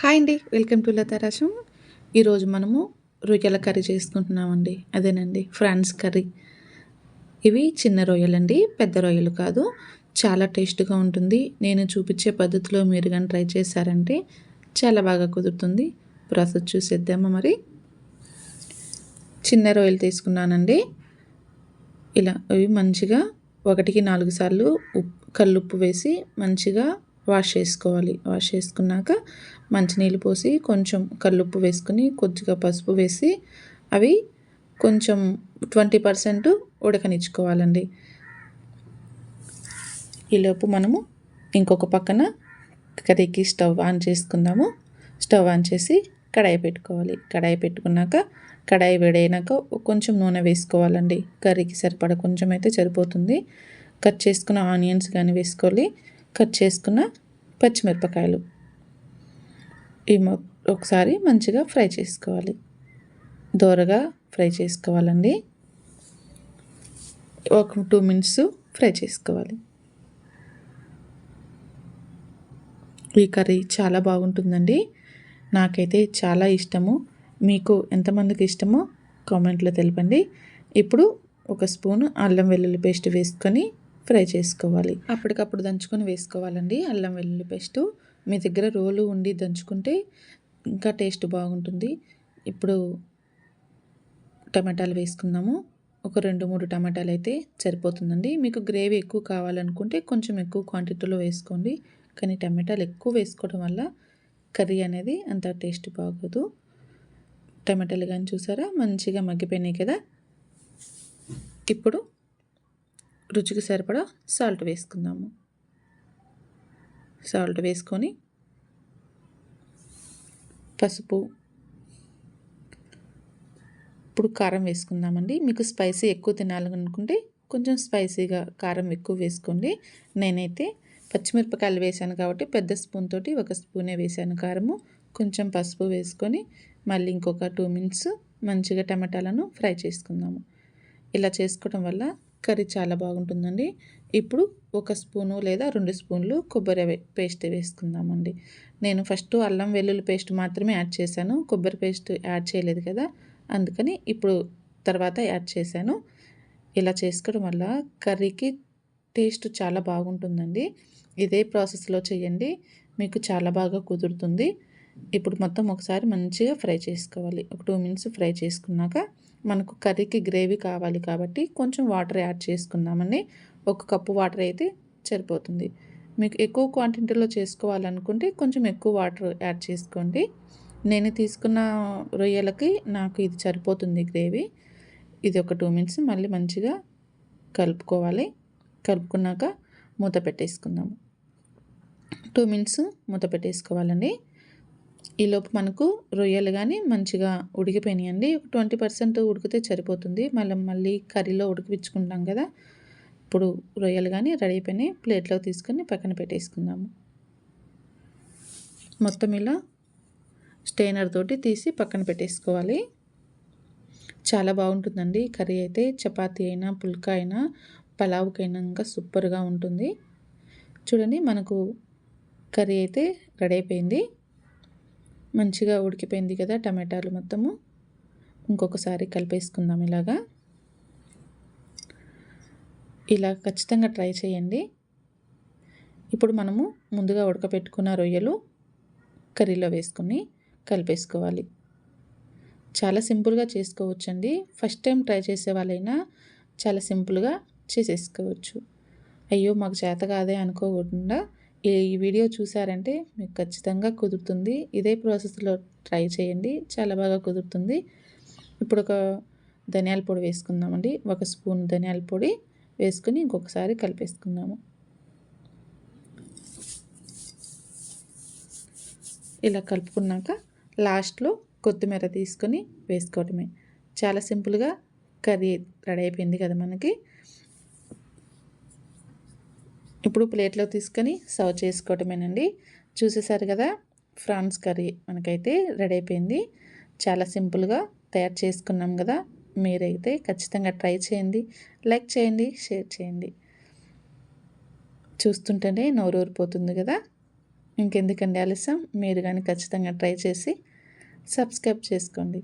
Hi అండి welcome to లతారాశం ఈరోజు మనము రొయ్యల కర్రీ చేసుకుంటున్నామండి. అదేనండి ఫ్రాన్స్ కర్రీ. ఇవి చిన్న రొయ్యలండి పెద్ద రొయ్యలు కాదు. చాలా టేస్ట్గా ఉంటుంది. నేను చూపించే పద్ధతిలో మీరు కానీ ట్రై చేశారంటే చాలా బాగా కుదురుతుంది. ప్రాసెస్ చూసేద్దామా మరి? చిన్న రొయ్యలు తీసుకున్నానండి. ఇలా అవి మంచిగా ఒకటికి నాలుగు సార్లు ఉప్పు కల్లుప్పు వేసి మంచిగా వాష్ చేసుకోవాలి. వాష్ చేసుకున్నాక మంచినీళ్ళు పోసి కొంచెం కల్లుప్పు వేసుకుని కొద్దిగా పసుపు వేసి అవి కొంచెం ట్వంటీ పర్సెంట్ ఉడకనిచ్చుకోవాలండి. ఈలోపు మనము ఇంకొక పక్కన కర్రీకి స్టవ్ ఆన్ చేసుకుందాము. స్టవ్ ఆన్ చేసి కడాయి పెట్టుకోవాలి. కడాయి పెట్టుకున్నాక కడాయి వేడైనాక కొంచెం నూనె వేసుకోవాలండి. కర్రీకి సరిపడ కొంచెం అయితే సరిపోతుంది. కట్ చేసుకున్న ఆనియన్స్ కానీ వేసుకోవాలి. కట్ చేసుకున్న పచ్చిమిరపకాయలు. ఈ ఒకసారి మంచిగా ఫ్రై చేసుకోవాలి. దోరగా ఫ్రై చేసుకోవాలండి. ఒక టూ మినిట్స్ ఫ్రై చేసుకోవాలి. ఈ కర్రీ చాలా బాగుంటుందండి. నాకైతే చాలా ఇష్టము. మీకు ఎంతమందికి ఇష్టమో కామెంట్లో తెలపండి. ఇప్పుడు ఒక స్పూన్ అల్లం వెల్లుల్లి పేస్ట్ వేసుకొని ఫ్రై చేసుకోవాలి. అప్పటికప్పుడు దంచుకొని వేసుకోవాలండి. అల్లం వెల్లుల్లి పేస్టు. మీ దగ్గర రోలు ఉండి దంచుకుంటే ఇంకా టేస్ట్ బాగుంటుంది. ఇప్పుడు టమాటాలు వేసుకుందాము. ఒక రెండు మూడు టమాటాలు అయితే సరిపోతుందండి. మీకు గ్రేవీ ఎక్కువ కావాలనుకుంటే కొంచెం ఎక్కువ క్వాంటిటీలో వేసుకోండి. కానీ టమాటాలు ఎక్కువ వేసుకోవడం వల్ల కర్రీ అనేది అంత టేస్ట్ బాగోదు. టమాటాలు కానీ చూసారా? మంచిగా మగ్గిపోయినాయి కదా? ఇప్పుడు రుచికి సరిపడా సాల్ట్ వేసుకుందాము. సాల్ట్ వేసుకొని పసుపు ఇప్పుడు కారం వేసుకుందామండి. మీకు స్పైసీ ఎక్కువ తినాలనుకుంటే కొంచెం స్పైసీగా కారం ఎక్కువ వేసుకోండి. నేనైతే పచ్చిమిరపకాయలు వేసాను కాబట్టి పెద్ద స్పూన్ తోటి ఒక స్పూనే వేసాను కారము. కొంచెం పసుపు వేసుకొని మళ్ళీ ఇంకొక టూ మినిట్స్ మంచిగా టమాటాలను ఫ్రై చేసుకుందాము. ఇలా చేసుకోవడం వల్ల కర్రీ చాలా బాగుంటుందండి. ఇప్పుడు ఒక స్పూను లేదా రెండు స్పూన్లు కొబ్బరి పేస్ట్ వేసుకుందామండి. నేను ఫస్ట్ అల్లం వెల్లుల్లి పేస్ట్ మాత్రమే యాడ్ చేశాను. కొబ్బరి పేస్ట్ యాడ్ చేయలేదు కదా అందుకని ఇప్పుడు తర్వాత యాడ్ చేశాను. ఇలా చేసుకోవడం వల్ల కర్రీకి టేస్ట్ చాలా బాగుంటుందండి. ఇదే ప్రాసెస్లో చేయండి. మీకు చాలా బాగా కుదురుతుంది. ఇప్పుడు మొత్తం ఒకసారి మంచిగా ఫ్రై చేసుకోవాలి. ఒక టూ మినిట్స్ ఫ్రై చేసుకున్నాక మనకు కర్రీకి గ్రేవీ కావాలి కాబట్టి కొంచెం వాటర్ యాడ్ చేసుకుందామండి ఒక కప్పు వాటర్ అయితే సరిపోతుంది. మీకు ఎక్కువ క్వాంటిటీలో చేసుకోవాలనుకుంటే కొంచెం ఎక్కువ వాటర్ యాడ్ చేసుకోండి. నేను తీసుకున్న రొయ్యలకి నాకు ఇది సరిపోతుంది గ్రేవీ. ఇది ఒక టూ మినిట్స్ మళ్ళీ మంచిగా కలుపుకోవాలి. కలుపుకున్నాక మూత పెట్టేసుకుందాము. టూ మినిట్స్ మూత పెట్టేసుకోవాలండి. ఈలోపు మనకు రొయ్యలు కానీ మంచిగా ఉడికిపోయినాయండి. ట్వంటీ పర్సెంట్ ఉడికితే సరిపోతుంది. మళ్ళీ మళ్ళీ కర్రీలో ఉడికిపించుకుంటాం కదా. ఇప్పుడు రొయ్యలు కానీ రెడీ అయిపోయినాయి. ప్లేట్లో తీసుకొని పక్కన పెట్టేసుకుందాము. మొత్తం ఇలా స్టెయినర్ తోటి తీసి పక్కన పెట్టేసుకోవాలి. చాలా బాగుంటుందండి. కర్రీ అయితే చపాతీ అయినా పుల్కా అయినా పలావుకైనా ఇంకా సూపర్గా ఉంటుంది. చూడండి మనకు కర్రీ అయితే రెడీ అయిపోయింది. మంచిగా ఉడికిపోయింది కదా టమాటాలు మొత్తము. ఇంకొకసారి కలిపేసుకుందాం ఇలాగా. ఇలా ఖచ్చితంగా ట్రై చేయండి. ఇప్పుడు మనము ముందుగా ఉడకపెట్టుకున్న రొయ్యలు కర్రీలో వేసుకుని కలిపేసుకోవాలి. చాలా సింపుల్గా చేసుకోవచ్చండి. ఫస్ట్ టైం ట్రై చేసే వాళ్ళైనా చాలా సింపుల్గా చేసేసుకోవచ్చు. అయ్యో మాకు చేత కాదే అనుకోకుండా ఈ వీడియో చూసారంటే మీకు ఖచ్చితంగా కుదురుతుంది. ఇదే ప్రాసెస్లో ట్రై చేయండి. చాలా బాగా కుదురుతుంది. ఇప్పుడు ఒక ధనియాల పొడి వేసుకుందామండి. ఒక స్పూన్ ధనియాల పొడి వేసుకుని ఇంకొకసారి కలిపేసుకుందాము. ఇలా కలుపుకున్నాక లాస్ట్లో కొత్తిమీర తీసుకొని వేసుకోవటమే చాలా సింపుల్గా కర్రీ రెడీ అయిపోయింది కదా మనకి. ఇప్పుడు ప్లేట్లో తీసుకొని సర్వ్ చేసుకోవటమేనండి. చూసేశారు కదా ఫ్రాన్స్ కర్రీ మనకైతే రెడీ అయిపోయింది. చాలా సింపుల్గా తయారు చేసుకున్నాం కదా మీరైతే ఖచ్చితంగా ట్రై చేయండి. లైక్ చేయండి షేర్ చేయండి. చూస్తుంటేనే నోరూరిపోతుంది కదా. ఇంకెందుకండి ఆలస్యం మీరు కానీ ఖచ్చితంగా ట్రై చేసి సబ్స్క్రైబ్ చేసుకోండి.